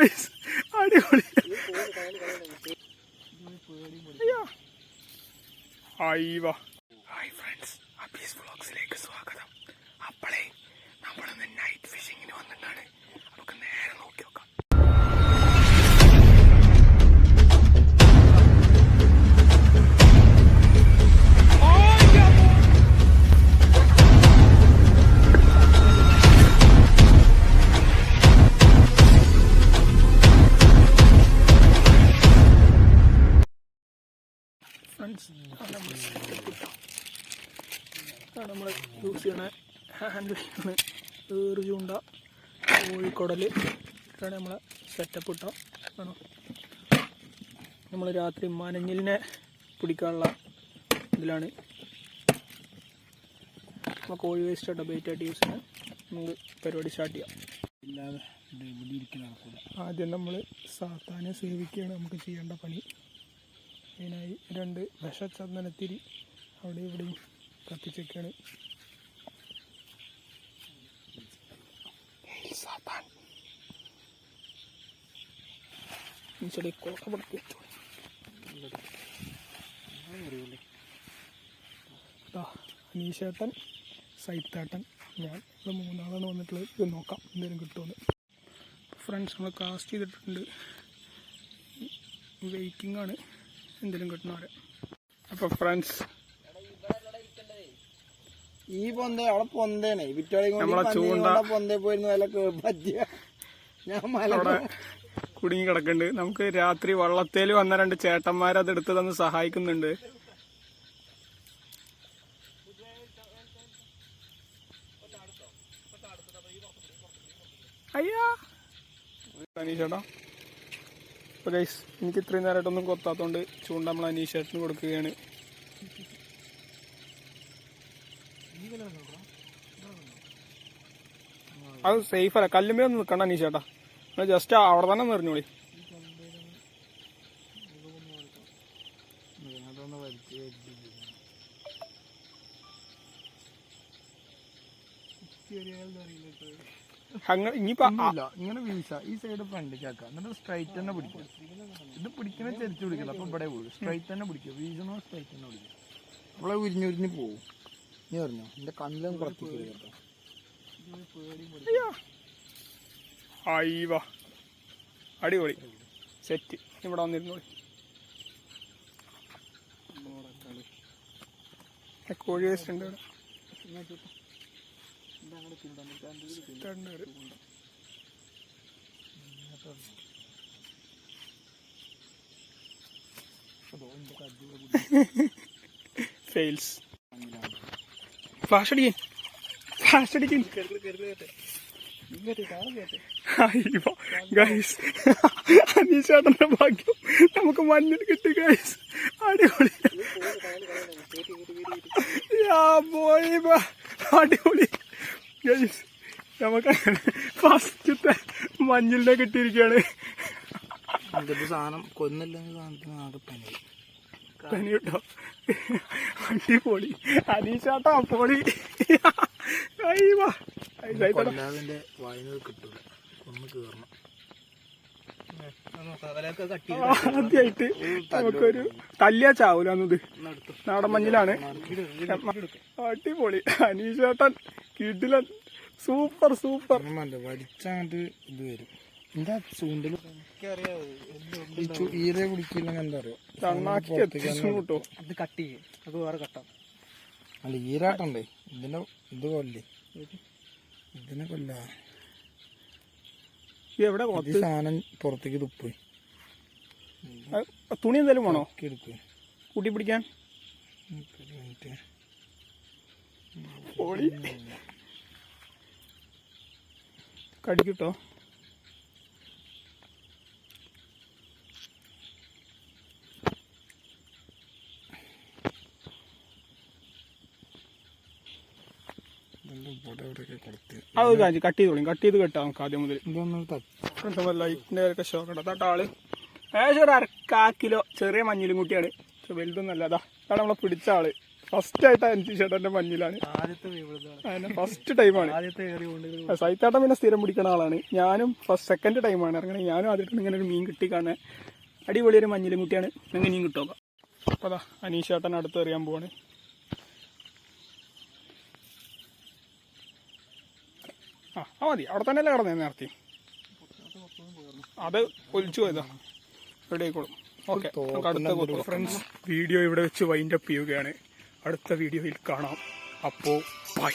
Guys നമ്മൾ use ചെയ്യണ ഹാൻഡിലാണ് ഏറ് ചൂണ്ട കോഴിക്കുടൽ ഇതാണ് നമ്മളെ സെറ്റപ്പ് ഇട്ടോ ആണോ നമ്മൾ രാത്രി മനഞ്ഞിലിനെ പിടിക്കാനുള്ള ഇതിലാണ്. നമ്മൾ കോഴി വേസ്റ്റ് ആയിട്ട് ബൈറ്റ് ആയിട്ട് യൂസ് ചെയ്യാൻ നമുക്ക് പരിപാടി സ്റ്റാർട്ട് ചെയ്യാം ആദ്യം നമ്മൾ സാത്താനെ സേവിക്കുകയാണ് നമുക്ക് ചെയ്യേണ്ട പണി. അതിനായി രണ്ട് വിഷചന്ദനത്തിരി അവിടെ ഇവിടെയും കത്തിച്ചൊക്കെയാണ് ചെടി സൈത്തേട്ടൻ ഞാൻ. ഇവിടെ മൂന്നാളാണ് വന്നിട്ടുള്ളത്. ഇത് നോക്കാം എന്തെങ്കിലും കിട്ടുമെന്ന് ഫ്രണ്ട്സ് നമ്മൾ കാസ്റ്റ് ചെയ്തിട്ടുണ്ട്. വെയ്റ്റിംഗ് ആണ്. എന്തെങ്കിലും പോലെ അപ്പോൾ ഫ്രണ്ട്സ് ഈ പൊന്ത അവിടെ പൊന്തേനെ. വിറ്റോളി പൊന്തേ പോയിരുന്നു വല്ല പറ്റിയ. ഞാൻ മല കുടുങ്ങി കിടക്കുന്നുണ്ട് നമുക്ക് രാത്രി വള്ളത്തേൽ വന്ന രണ്ട് ചേട്ടന്മാർ അത് എടുത്ത് തന്ന് സഹായിക്കുന്നുണ്ട്. അയ്യാ. അനീഷേട്ടാ അപ്പോൾ ഗൈസ് എനിക്ക് ഇത്രയും നേരമായിട്ടൊന്നും കൊത്താത്തതുകൊണ്ട് ചൂണ്ട നമ്മൾ അനീഷേഷന് കൊടുക്കുകയാണ്. അത് സേഫ് അല്ല. കല്ലുമേ ഒന്ന് നിൽക്കണ്ട അനീഷേട്ടാ നിങ്ങൾ ജസ്റ്റ് അവിടെ തന്നെ നിറഞ്ഞോളി അറിയില്ല അങ്ങനെ ഇനിയിപ്പോ ഇങ്ങനെ വീശ. ഈ സൈഡ് ഫ്രണ്ടിലേക്ക് ആക്കുക എന്നിട്ട് സ്ട്രൈറ്റ് തന്നെ പിടിക്കുക ഇത് പിടിക്കണ ചെരിച്ച് പിടിക്കില്ല. അപ്പൊ ഇവിടെ പോകും സ്ട്രൈറ്റ് തന്നെ പിടിക്കുക വീശണോ സ്ട്രൈറ്റ് തന്നെ പിടിക്കുക നമ്മളെ ഉരിഞ്ഞ് ഉരിഞ്ഞ് പോവും. നീ പറഞ്ഞോ? എന്റെ കണ്ണിലും കുറച്ച് കേട്ടോ. അടിപൊളി. സെറ്റ്. ഇവിടെ വന്നിരുന്നോളി ഏ, കോഴി വേസ്റ്റ് ഉണ്ട് ഇവിടെ. പേര്. ഫെയിൽസ് ഫ്ലാഷ് അടിക്കേ. ഫ്ലാഷ് അടിക്കേ. ഗൈസ് അനീഷേട്ടന്റെ ഭാഗ്യം. നമുക്ക് മഞ്ഞൾ കിട്ടി ഗൈസ് അടിപൊളി. യാ പോയി ബാ. അടിപൊളി. നമുക്ക് ഫസ്റ്റത്തെ മഞ്ഞളിനെ കിട്ടിയിരിക്കുകയാണ്. ഇതൊരു സാധനം? കൊന്നില്ലെങ്കിൽ സാധനത്തിന് ആകെ പനി. പനി വണ്ടി പൊളി അനീഷേട്ടാ പൊളി. അയ്യോ. കൊല്ലാതിന്റെ വായന കിട്ടൂല. ഒന്ന് കേറണം. ആദ്യമായിട്ട് നമുക്കൊരു തല്ലിയാ ചാവൂലെന്നത് നാടൻ മഞ്ഞിലാണ്. അടിപൊളി. അനീഷേട്ടൻ. കിടിലൻ. Super super. വലിച്ചങ്ങോട്ട് ഇത് വരും. എന്താ ചൂണ്ടൽ? ഈരെ കുടിക്കില്ലെങ്കിൽ എന്താ അറിയോ? എത്തിച്ചു അത് കട്ട് ചെയ്യും. അത് വേറെ കട്ടാം. അല്ല ഈരാട്ടണ്ടേ? ഇതിനെ ഇത് കൊല്ലേ? ഇതിനെ കൊല്ല. എവിടെ സാധനം പുറത്തേക്ക് തുപ്പി. തുണി എന്തായാലും വേണോ? എടുക്കും. കൂട്ടി പിടിക്കാൻ? കടിക്കിട്ടോ. അത് കാര്യം കട്ട് ചെയ്ത് കട്ട് ചെയ്ത് കെട്ടാം നമുക്ക് ആദ്യം മുതൽ ഇതൊന്നും ലൈറ്റിന്റെ ഒക്കെ ഷോക്കട്ടെ തട്ടാൾ ഏകദേശം ഒരു അരക്കാ കിലോ ചെറിയ മഞ്ഞിലും കുട്ടിയാണ്. വലുതൊന്നല്ല അതാ അതാണ് നമ്മളെ പിടിച്ച ആൾ. ഫസ്റ്റ് ആയിട്ട് അനീഷ് ചേട്ടന്റെ മഞ്ഞിലാണ് ഫസ്റ്റ് ടൈമാണ് സൈത്താട്ടം പിന്നെ സ്ഥിരം പിടിക്കുന്ന ആളാണ്. ഞാനും ഫസ്റ്റ് സെക്കൻഡ് ടൈമാണ് ഇറങ്ങണേ. ഞാനും ആദ്യമായിട്ട് ഇങ്ങനെ ഒരു മീൻ കിട്ടി കാണാൻ. അടിപൊളി ഒരു മഞ്ഞിലും കുട്ടിയാണ്. എങ്ങനെയും കിട്ടുക അപ്പോൾ അതാ അനീഷ് ചേട്ടൻ അടുത്ത് എറിയാൻ പോവാണ്. ആ ആ മതി. അവിടെ തന്നെ അല്ലേ കിടന്നേ നേരത്തെ? അത് ഒലിച്ചു പോയതാ. റെഡി ആയിക്കോളും. ഓക്കെ അടുത്ത ഫ്രണ്ട്സ് വീഡിയോ ഇവിടെ വെച്ച് വൈൻഡപ്പ് ചെയ്യുകയാണ്. അടുത്ത വീഡിയോയിൽ കാണാം. അപ്പോൾ ബൈ